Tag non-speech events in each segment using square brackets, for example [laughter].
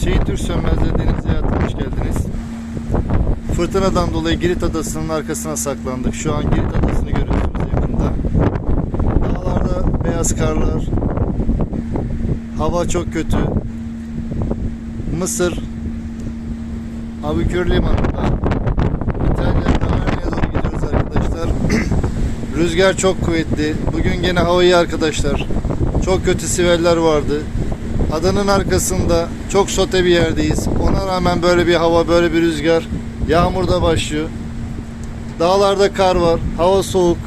Hüseyin Türk Sönmez'le deniz hayatına hoş geldiniz. Fırtınadan dolayı Girit Adası'nın arkasına saklandık. Şu an Girit Adası'nı görüyorsunuz yakında. Dağlarda beyaz karlar. Hava çok kötü. Mısır Abükür Limanı'nda İtalya Ravena'ya doğru gidiyoruz arkadaşlar. [clears throat] Rüzgar çok kuvvetli. Bugün gene hava iyi arkadaşlar. Çok kötü siveller vardı. Adanın arkasında çok sote bir yerdeyiz. Ona rağmen böyle bir hava, böyle bir rüzgar. Yağmur da başlıyor. Dağlarda kar var. Hava soğuk.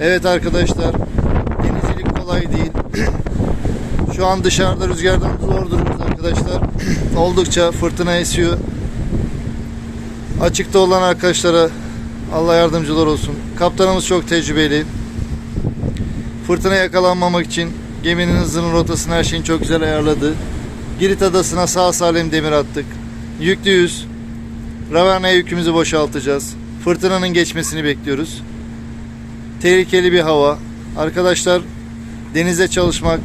Evet arkadaşlar. Denizcilik kolay değil. [clears throat] Şu an dışarıda rüzgardan zor duruyoruz arkadaşlar. [clears throat] Oldukça fırtına esiyor. Açıkta olan arkadaşlara Allah yardımcılar olsun. Kaptanımız çok tecrübeli. Fırtına yakalanmamak için geminin hızının rotasını her şeyini çok güzel ayarladı. Girit Adası'na sağ salim demir attık. Yüklüyüz. Raverna'ya yükümüzü boşaltacağız. Fırtınanın geçmesini bekliyoruz. Tehlikeli bir hava. Arkadaşlar denizde çalışmak,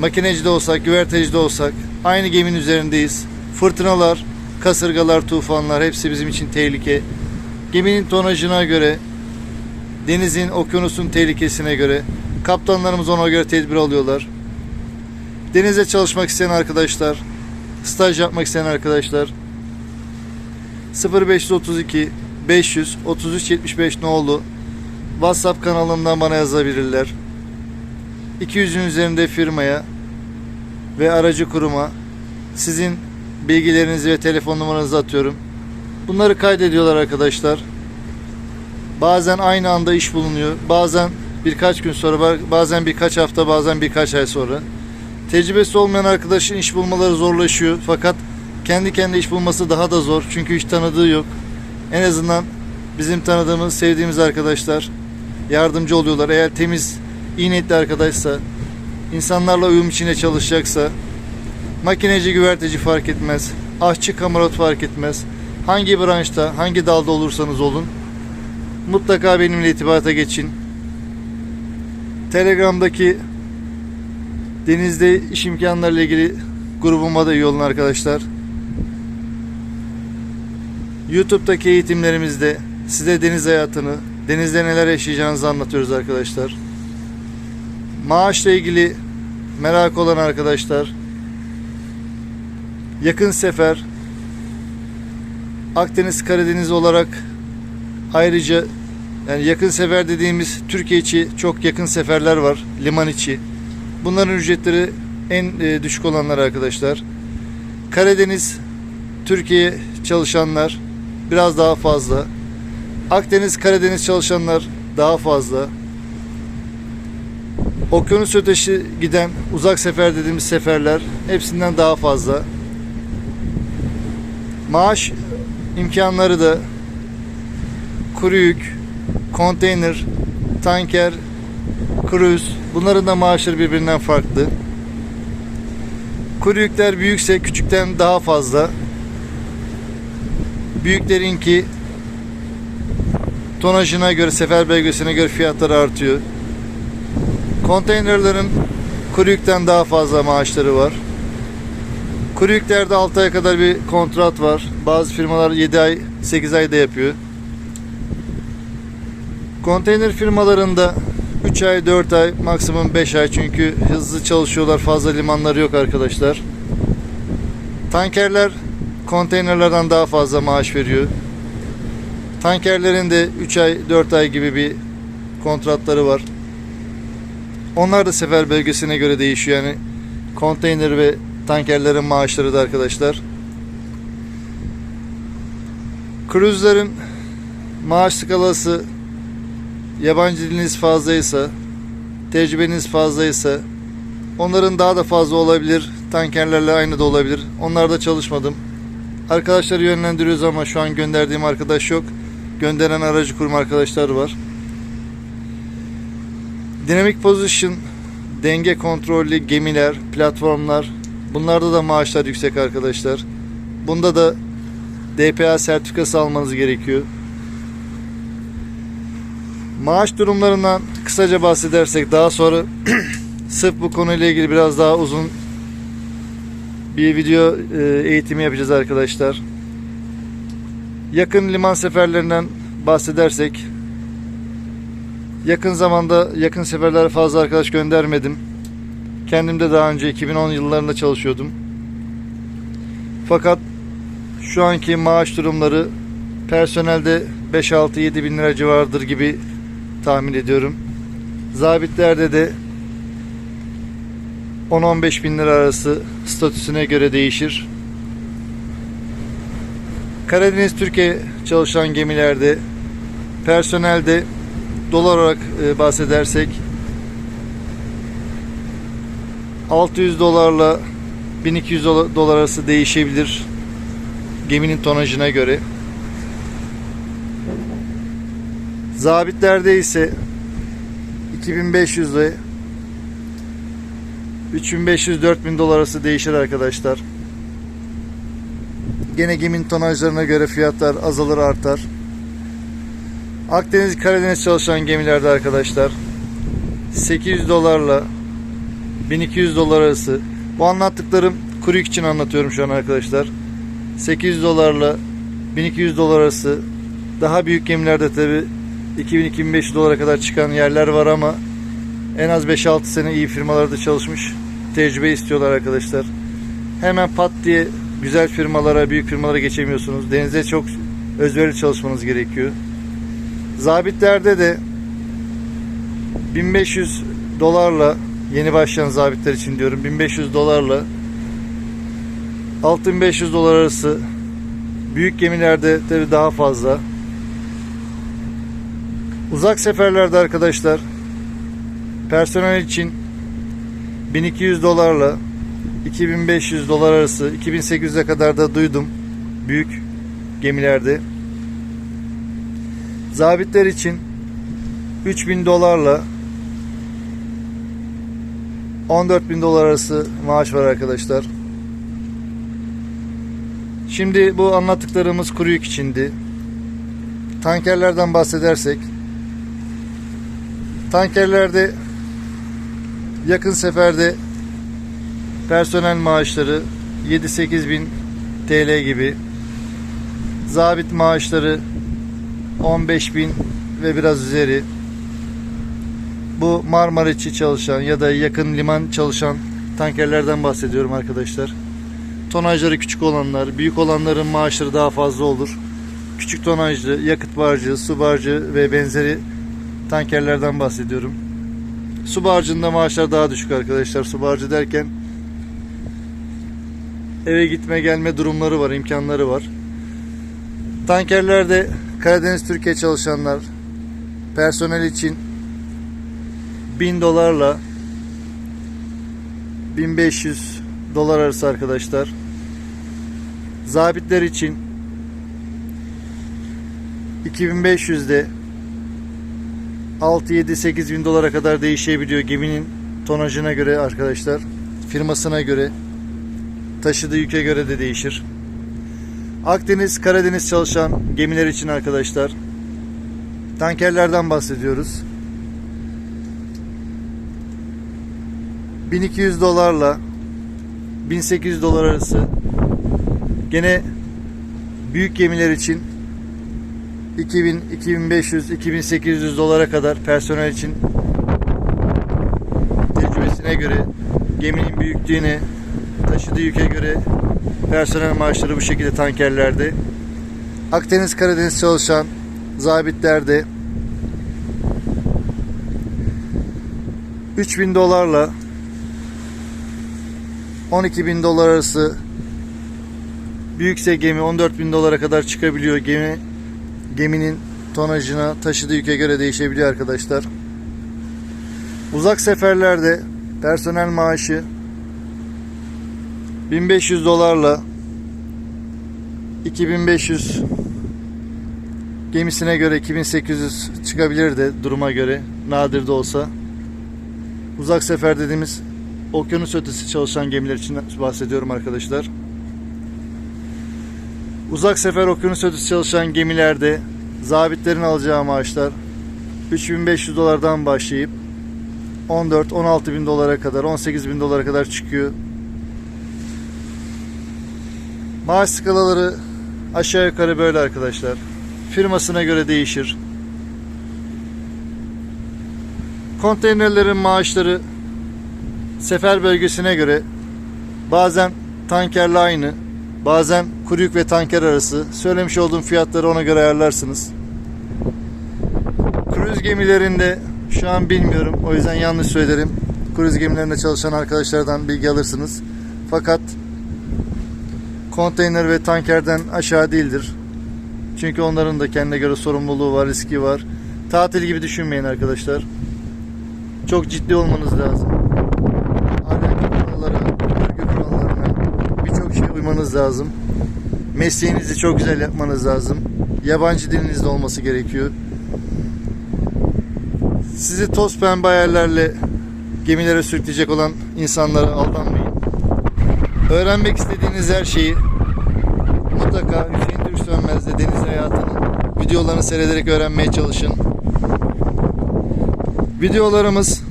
makineci de olsak, güverteci de olsak aynı geminin üzerindeyiz. Fırtınalar, kasırgalar, tufanlar hepsi bizim için tehlike. Geminin tonajına göre, denizin, okyanusun tehlikesine göre kaptanlarımız ona göre tedbir alıyorlar. Denize çalışmak isteyen arkadaşlar, staj yapmak isteyen arkadaşlar 0532 500 33 75 nolu WhatsApp kanalından bana yazabilirler. 200'ün üzerinde firmaya ve aracı kuruma sizin bilgilerinizi ve telefon numaranızı atıyorum. Bunları kaydediyorlar arkadaşlar. Bazen aynı anda iş bulunuyor. Bazen birkaç gün sonra, bazen birkaç hafta, bazen birkaç ay sonra. Tecrübesi olmayan arkadaşın iş bulmaları zorlaşıyor. Fakat kendi kendine iş bulması daha da zor. Çünkü hiç tanıdığı yok. En azından bizim tanıdığımız, sevdiğimiz arkadaşlar yardımcı oluyorlar. Eğer temiz, iyi niyetli arkadaşsa, insanlarla uyum içinde çalışacaksa, makineci, güverteci fark etmez. Aşçı, kamarot fark etmez. Hangi branşta, hangi dalda olursanız olun. Mutlaka benimle irtibata geçin. Telegram'daki denizde iş imkanlarıyla ilgili grubuma da üye olun arkadaşlar. YouTube'daki eğitimlerimizde size deniz hayatını, denizde neler yaşayacağınızı anlatıyoruz arkadaşlar. Maaşla ilgili merak olan arkadaşlar yakın sefer Akdeniz Karadeniz olarak ayrıca yani yakın sefer dediğimiz Türkiye içi çok yakın seferler var liman içi. Bunların ücretleri en e, düşük olanlar arkadaşlar. Karadeniz Türkiye çalışanlar biraz daha fazla. Akdeniz Karadeniz çalışanlar daha fazla. Okyanus ötesi giden uzak sefer dediğimiz seferler hepsinden daha fazla. Maaş imkanları da kuru yük, konteyner, tanker, kruz bunların da maaşları birbirinden farklı. Kuru yükler büyükse küçükten daha fazla. Büyüklerinki tonajına göre, sefer belgesine göre fiyatları artıyor. Konteynerlerin kuru yükten daha fazla maaşları var. Kuru yüklerde 6 aya kadar bir kontrat var. Bazı firmalar 7 ay, 8 ayda yapıyor. Konteyner firmalarında 3 ay, 4 ay, maksimum 5 ay çünkü hızlı çalışıyorlar. Fazla limanları yok arkadaşlar. Tankerler konteynerlerden daha fazla maaş veriyor. Tankerlerin de 3 ay, 4 ay gibi bir kontratları var. Onlar da sefer bölgesine göre değişiyor yani. Konteyner ve tankerlerin maaşları da arkadaşlar. Kruzların maaş skalası yabancı diliniz fazlaysa, tecrübeniz fazlaysa onların daha da fazla olabilir. Tankerlerle aynı da olabilir. Onlarda çalışmadım. Arkadaşları yönlendiriyoruz ama şu an gönderdiğim arkadaş yok. Gönderen aracı kurum arkadaşlar var. Dinamik position, denge kontrollü gemiler, platformlar bunlarda da maaşlar yüksek arkadaşlar. Bunda da DPA sertifikası almanız gerekiyor. Maaş durumlarından kısaca bahsedersek daha sonra [clears throat] sırf bu konuyla ilgili biraz daha uzun bir video e, eğitimi yapacağız arkadaşlar. Yakın liman seferlerinden bahsedersek yakın zamanda yakın seferlere fazla arkadaş göndermedim. Kendim de daha önce 2010 yıllarında çalışıyordum. Fakat şu anki maaş durumları personelde 5-6-7 bin lira civarıdır gibi tahmin ediyorum. Zabitlerde de 10-15 bin lira arası statüsüne göre değişir. Karadeniz Türkiye çalışan gemilerde personelde dolar olarak e, bahsedersek 600 dolarla 1200 dola- dolar arası değişebilir geminin tonajına göre. Zabitlerde ise 2500 ile 3500-4000 dolar arası değişir arkadaşlar. Gene geminin tonajlarına göre fiyatlar azalır artar. Akdeniz Karadeniz çalışan gemilerde arkadaşlar 800 dolarla 1200 dolar arası. Bu anlattıklarım kuru için anlatıyorum şu an arkadaşlar. 800 dolarla 1200 dolar arası. Daha büyük gemilerde tabi 2000-2500 dolara kadar çıkan yerler var ama en az 5-6 sene iyi firmalarda çalışmış tecrübe istiyorlar arkadaşlar. Hemen pat diye güzel firmalara, büyük firmalara geçemiyorsunuz. Denize çok özverili çalışmanız gerekiyor. Zabitlerde de 1500 dolarla yeni başlayan zabitler için diyorum 1500 dolarla 6500 dolar arası büyük gemilerde tabi daha fazla. Uzak seferlerde arkadaşlar personel için 1200 dolarla 2500 dolar arası 2800'e kadar da duydum büyük gemilerde. Zabitler için 3000 dolarla 14000 dolar arası maaş var arkadaşlar. Şimdi bu anlattıklarımız kuru yük içindi. Tankerlerden bahsedersek tankerlerde yakın seferde personel maaşları 7-8 bin TL gibi zabit maaşları 15 bin ve biraz üzeri bu Marmariç'i çalışan ya da yakın liman çalışan tankerlerden bahsediyorum arkadaşlar. Tonajları küçük olanlar, büyük olanların maaşları daha fazla olur. Küçük tonajlı, yakıt barcı, su barcı ve benzeri tankerlerden bahsediyorum. Su barcında maaşlar daha düşük arkadaşlar. Su barcı derken eve gitme gelme durumları var, imkanları var. Tankerlerde Karadeniz Türkiye çalışanlar personel için 1000 dolarla 1500 dolar arası arkadaşlar. Zabitler için 2500'de 6 7 8 bin dolara kadar değişebiliyor geminin tonajına göre arkadaşlar. Firmasına göre taşıdığı yüke göre de değişir. Akdeniz, Karadeniz çalışan gemiler için arkadaşlar tankerlerden bahsediyoruz. 1200 dolarla 1800 dolar arası gene büyük gemiler için 2000, 2500, 2800 dolara kadar personel için tecrübesine göre geminin büyüklüğüne taşıdığı yüke göre personel maaşları bu şekilde tankerlerde. Akdeniz Karadeniz çalışan zabitlerde 3000 dolarla 12 bin dolar arası büyükse gemi 14 bin dolara kadar çıkabiliyor. Gemi geminin tonajına taşıdığı yüke göre değişebiliyor arkadaşlar. Uzak seferlerde personel maaşı 1500 dolarla 2500 gemisine göre 2800 çıkabilir de duruma göre nadir de olsa. Uzak sefer dediğimiz okyanus ötesi çalışan gemiler için bahsediyorum arkadaşlar. Uzak sefer okyanus ötesi çalışan gemilerde zabitlerin alacağı maaşlar 3500 dolardan başlayıp 14-16 bin dolara kadar 18 bin dolara kadar çıkıyor. Maaş skalaları aşağı yukarı böyle arkadaşlar. Firmasına göre değişir. Konteynerlerin maaşları sefer bölgesine göre bazen tankerle aynı, bazen kuru yük ve tanker arası. Söylemiş olduğum fiyatları ona göre ayarlarsınız. Kruz gemilerinde şu an bilmiyorum. O yüzden yanlış söylerim. Kruz gemilerinde çalışan arkadaşlardan bilgi alırsınız. Fakat konteyner ve tankerden aşağı değildir. Çünkü onların da kendine göre sorumluluğu var, riski var. Tatil gibi düşünmeyin arkadaşlar. Çok ciddi olmanız lazım. Ahlaki kurallara, kurallarına birçok şeye uymanız lazım. Mesleğinizi çok güzel yapmanız lazım. Yabancı dilinizde olması gerekiyor. Sizi toz pembe hayallerle gemilere sürükleyecek olan insanlara aldanmayın. Öğrenmek istediğiniz her şeyi mutlaka Hüseyin Türk Sönmez'de deniz hayatının videolarını seyrederek öğrenmeye çalışın. Videolarımız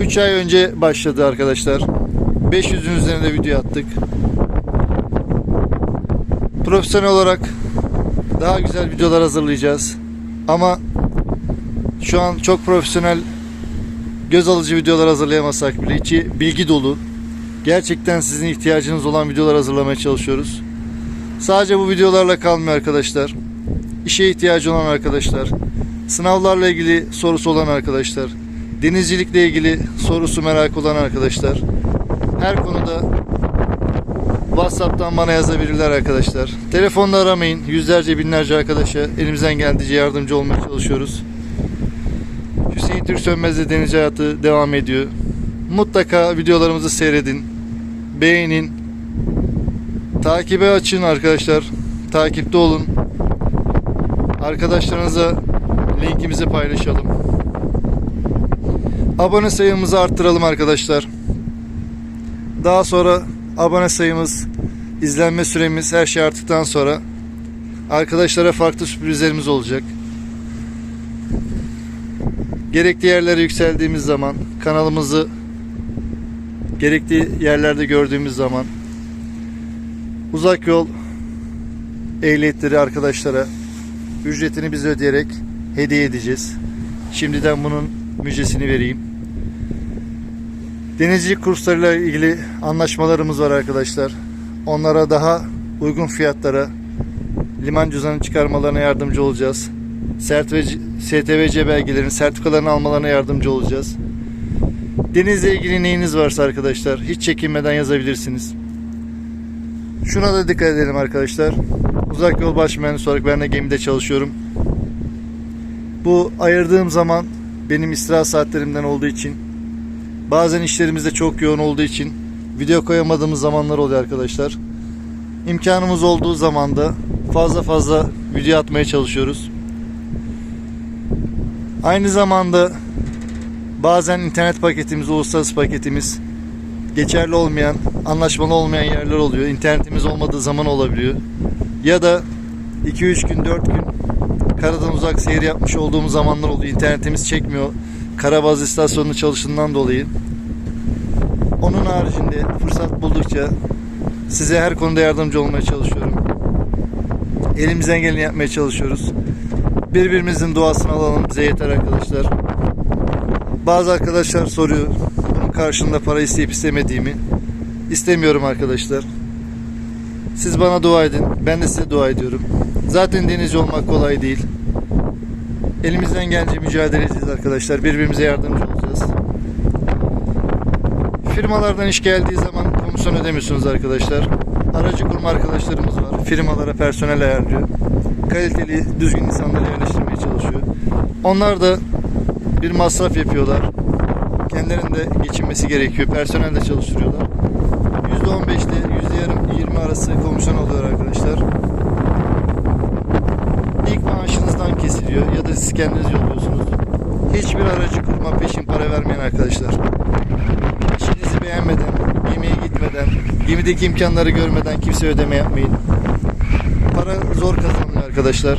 3 ay önce başladı arkadaşlar. 500'ün üzerinde video attık. Profesyonel olarak daha güzel videolar hazırlayacağız. Ama şu an çok profesyonel göz alıcı videolar hazırlayamasak bile içi bilgi dolu. Gerçekten sizin ihtiyacınız olan videolar hazırlamaya çalışıyoruz. Sadece bu videolarla kalmıyor arkadaşlar. İşe ihtiyacı olan arkadaşlar, sınavlarla ilgili sorusu olan arkadaşlar, denizcilikle ilgili sorusu merak olan arkadaşlar, her konuda WhatsApp'tan bana yazabilirler arkadaşlar. Telefonla aramayın. Yüzlerce binlerce arkadaşa elimizden geldiğince yardımcı olmaya çalışıyoruz. Hüseyin Türk Sönmez'de deniz hayatı devam ediyor. Mutlaka videolarımızı seyredin. Beğenin. Takibe açın arkadaşlar. Takipte olun. Arkadaşlarınıza linkimizi paylaşalım. Abone sayımızı arttıralım arkadaşlar. Daha sonra abone sayımız, izlenme süremiz her şey arttıktan sonra arkadaşlara farklı sürprizlerimiz olacak. Gerekli yerlere yükseldiğimiz zaman kanalımızı gerekli yerlerde gördüğümüz zaman uzak yol ehliyetleri arkadaşlara ücretini biz ödeyerek hediye edeceğiz. Şimdiden bunun müjdesini vereyim. Denizcilik kurslarıyla ilgili anlaşmalarımız var arkadaşlar. Onlara daha uygun fiyatlara liman cüzdanı çıkarmalarına yardımcı olacağız. STVC belgelerini, sertifikalarını almalarına yardımcı olacağız. Denizle ilgili neyiniz varsa arkadaşlar hiç çekinmeden yazabilirsiniz. Şuna da dikkat edelim arkadaşlar. Uzak yol baş mühendisi olarak ben de gemide çalışıyorum. Bu ayırdığım zaman benim istirahat saatlerimden olduğu için bazen işlerimiz de çok yoğun olduğu için video koyamadığımız zamanlar oluyor arkadaşlar. İmkanımız olduğu zaman da fazla fazla video atmaya çalışıyoruz. Aynı zamanda bazen internet paketimiz, uluslararası paketimiz geçerli olmayan, anlaşmalı olmayan yerler oluyor. İnternetimiz olmadığı zaman olabiliyor. Ya da 2-3 gün, 4 gün karadan uzak seyir yapmış olduğumuz zamanlar oluyor. İnternetimiz çekmiyor. Karabaz istasyonunu çalıştığından dolayı. Onun haricinde fırsat buldukça size her konuda yardımcı olmaya çalışıyorum. Elimizden geleni yapmaya çalışıyoruz. Birbirimizin duasını alalım bize yeter arkadaşlar. Bazı arkadaşlar soruyor bunun karşılığında para isteyip istemediğimi. İstemiyorum arkadaşlar. Siz bana dua edin. Ben de size dua ediyorum. Zaten denizci olmak kolay değil. Elimizden gelince mücadele edeceğiz arkadaşlar. Birbirimize yardımcı olacağız. Firmalardan iş geldiği zaman komisyon ödemiyorsunuz arkadaşlar. Aracı kurma arkadaşlarımız var. Firmalara personel ayarlıyor. Kaliteli, düzgün insanları yerleştirmeye çalışıyor. Onlar da bir masraf yapıyorlar. Kendilerinde geçinmesi gerekiyor. Personel de çalıştırıyorlar. %15 ile %20 20 arası komisyon oluyor arkadaşlar. Maaşınızdan kesiliyor ya da siz kendiniz yolluyorsunuz. Hiçbir aracı kurma peşin para vermeyen arkadaşlar. İşinizi beğenmeden, gemiye gitmeden, gemideki imkanları görmeden kimse ödeme yapmayın. Para zor kazanılıyor arkadaşlar.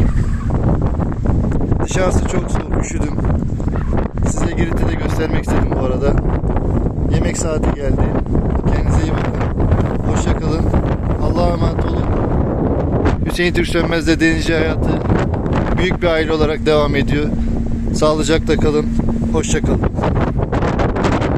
Dışarısı çok soğuk, üşüdüm. Size Girit'i de göstermek istedim bu arada. Yemek saati geldi. Kendinize iyi bakın. Hoşça kalın. Hüseyin Türk Sönmez'de denizci hayatı büyük bir aile olarak devam ediyor. Sağlıcakla kalın. Hoşça kalın.